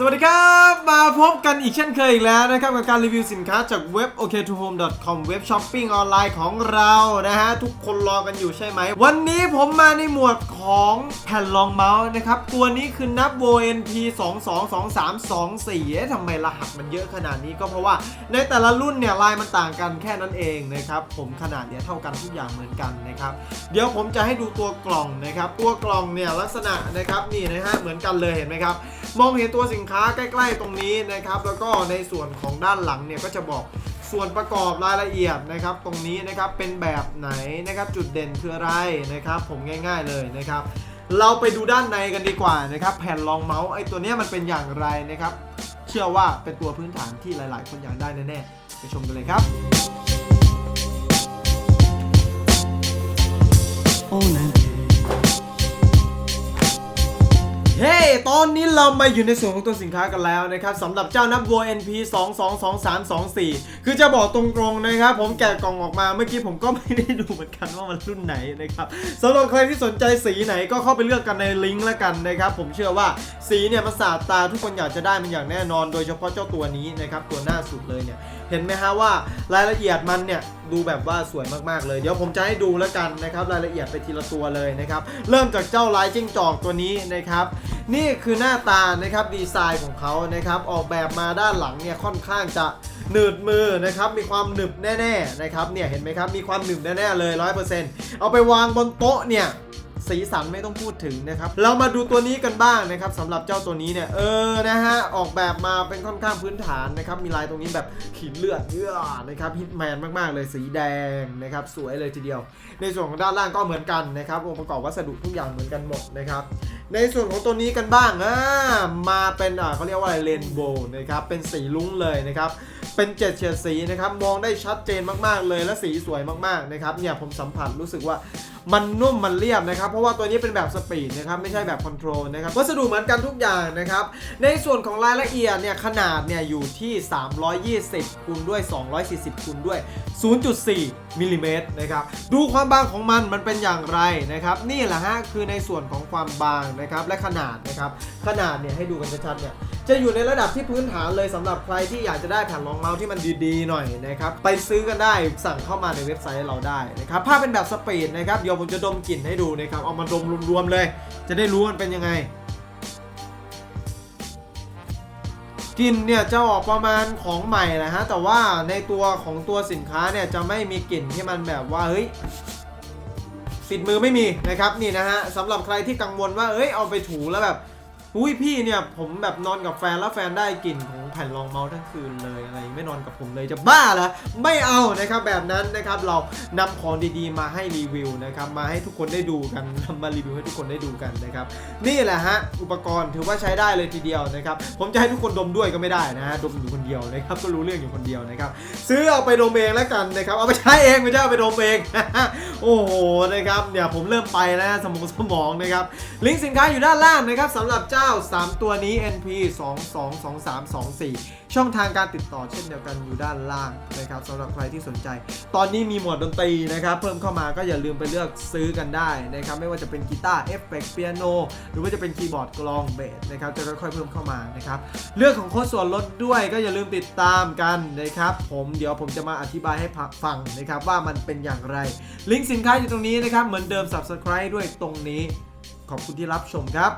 สวัสดีครับ มาพบกันอีกเช่นเคยอีกแล้วนะครับ กับการรีวิวสินค้าจากเว็บ ok to home com เว็บช้อปปิ้งออนไลน์ของเรานะฮะ ทุกคนรอกันอยู่ใช่ไหม วันนี้ผมมาในหมวดของแผ่นรองเมาส์นะครับ ตัวนี้คือนับ ONP 2 2 2 3 2 4เอ๊ะทำไมรหัสมันเยอะขนาดนี้ก็เพราะว่าในแต่ละรุ่นเนี่ยลายมันต่างกันแค่นั้นเองนะครับ ผมขนาดเนี่ยเท่ากันทุกอย่างเหมือนกันนะครับ เดี๋ยวผมจะให้ดูตัวกล่องนะครับ ตัวกล่องเนี่ยลักษณะนะครับนี่นะฮะเหมือนกันเลยเห็นไหมครับ มองเห็นตัวสินค้าใกล้ ๆ ตรงนี้นะครับ แล้วก็ในส่วนของด้านหลังเนี่ยก็จะบอกส่วนประกอบรายละเอียดนะครับ ตรงนี้นะครับเป็นแบบไหนนะครับ จุดเด่นคืออะไรนะครับ ผมง่าย ๆเลยนะครับ เราไปดูด้านในกันดีกว่านะครับ แผ่นรองเมาส์ไอ้ตัวเนี้ยมันเป็นอย่างไรนะครับ เชื่อว่าเป็นตัวพื้นฐานที่หลาย ๆ คนอยากได้แน่ๆไปชมกันเลยครับเฮ้ ตอนนี้เรามาอยู่ในส่วนของตัวสินค้ากันแล้วนะครับสำหรับเจ้านับวัว NP 2 2 2 3 2 4 คือจะบอกตรงๆนะครับ ผมแกะกล่องออกมาเมื่อกี้ผมก็ไม่ได้ดูเหมือนกันว่ามันรุ่นไหนนะครับสำหรับใครที่สนใจสีไหนก็เข้าไปเลือกกันในลิงก์แล้วกันนะครับ ผมเชื่อว่าสีเนี่ยมันสาดตาทุกคนอยากจะได้มันอย่างแน่นอน โดยเฉพาะเจ้าตัวนี้นะครับตัวหน้าสุดเลยเนี่ยเห็นไหมฮะว่ารายละเอียดมันเนี่ยดูแบบว่าสวยมากๆเลย เดี๋ยวผมจะให้ดูแล้วกันนะครับรายละเอียดไปทีละตัวเลยนะครับเริ่มจากเจ้าลายจิ้งจอกตัวนี้นะครับ นี่คือหน้าตานะครับดีไซน์ของเขานะครับออกแบบมาด้านหลังเนี่ยค่อนข้างจะหนืดมือนะครับมีความหนึบแน่ๆนะครับเนี่ยเห็นไหมครับมีความหนึบแน่ๆเลย 100%เอาไปวางบนโต๊ะเนี่ย สีสันไม่ต้องพูดถึงนะครับเรามาดูตัวนี้กันบ้างนะครับสำหรับเจ้าตัวนี้เนี่ยเออนะฮะออกแบบมาเป็นค่อนข้างพื้นฐานนะครับมีลายตรงนี้แบบขีดเลือดเยอะนะครับฮิตแมนมากๆเลยสีแดงนะครับสวยเลยทีเดียว ในส่วนของด้านล่างก็เหมือนกันนะครับองค์ประกอบวัสดุทุกอย่างเหมือนกันหมดนะครับในส่วนของตัวนี้กันบ้างอ่ามาเป็นอ่าเขาเรียกว่าอะไรเรนโบว์นะครับเป็นสีลุ้งเลยนะครับเป็นเจ็ดเฉดสีนะครับมองได้ชัดเจนมากๆเลยและสีสวยมากๆนะครับเนี่ยผมสัมผัสรู้สึกว่า มันนุ่มมันเรียบนะครับ เพราะว่าตัวนี้เป็นแบบสปีดนะครับไม่ใช่แบบคอนโทรลนะครับวัสดุเหมือนกันทุกอย่างนะครับ ในส่วนของรายละเอียดเนี่ยขนาดเนี่ยอยู่ที่ 320คูณด้วย 240คูณด้วย 0.4มิลลิเมตรนะครับดูความบางของมันมันเป็นอย่างไรนะครับ นี่แหละฮะคือในส่วนของความบางนะครับและขนาดนะครับขนาดเนี่ยให้ดูกันชัดๆเนี่ยจะอยู่ในระดับที่พื้นฐานเลยสำหรับใครที่อยากจะได้แผ่นรองเมาส์ที่มันดีๆหน่อยนะครับไปซื้อกันได้สั่งเข้ามาในเว็บไซต์เราได้นะครับภาพเป็นแบบสปีดนะครับเดี๋ยวผมจะดมกลิ่นให้ดูนะครับ เอามาดมรวมๆเลย จะได้รู้มันเป็นยังไงกลิ่นเนี่ยจะออกประมาณของใหม่นะฮะ แต่ว่าในตัวของตัวสินค้าเนี่ยจะไม่มีกลิ่นที่มันแบบว่าเฮ้ยติดมือไม่มีนะครับนี่นะฮะสำหรับใครที่กังวลว่าเอ้ยเอาไปถูแล้วแบบ อุ้ยพี่เนี่ยผมแบบนอนกับแฟนแล้วแฟนได้กลิ่นของแผ่นรองเมาส์ทั้งคืนเลยอะไรไม่นอนกับผมเลยจะบ้าเหรอไม่เอานะครับแบบนั้นนะครับเรานำของดีๆ มาให้รีวิวนะครับมาให้ทุกคนได้ดูกันนำมารีวิวให้ทุกคนได้ดูกันนะครับนี่แหละฮะอุปกรณ์ถือว่าใช้ได้เลยทีเดียวนะครับผมจะให้ทุกคนดมด้วยก็ไม่ได้นะฮะดมอยู่คนเดียวนะครับก็รู้เรื่องอยู่คนเดียวนะครับซื้อเอาไปดมเองแล้วกันนะครับเอาไปใช้เองไม่ใช่เอาไปดมเองโอ้โหนะครับเนี่ยวผมเริ่มไปแล้วนะสมองสมองนะครับลิงก์สินค้าอยู่ด้านล่างนะครับสำหรับเจ้า3 ตัวนี้ NP 2 2 2 3 2 4 ช่องทางการติดต่อเช่นเดียวกันอยู่ด้านล่างนะครับสำหรับใครที่สนใจ ตอนนี้มีหมวดดนตรีนะครับ เพิ่มเข้ามาก็อย่าลืมไปเลือกซื้อกันได้นะครับ ไม่ว่าจะเป็นกีตาร์เอฟเฟกต์เปียโน หรือว่าจะเป็นคีย์บอร์ดกลองเบสนะครับ จะค่อยๆเพิ่มเข้ามานะครับ เรื่องของโค้ดส่วนลดด้วยก็อย่าลืมติดตามกันนะครับ ผมเดี๋ยวผมจะมาอธิบายให้ฟังนะครับว่ามันเป็นอย่างไร ลิงก์สินค้าอยู่ตรงนี้นะครับ เหมือนเดิม subscribe ด้วยตรงนี้ ขอบคุณที่รับชมครับ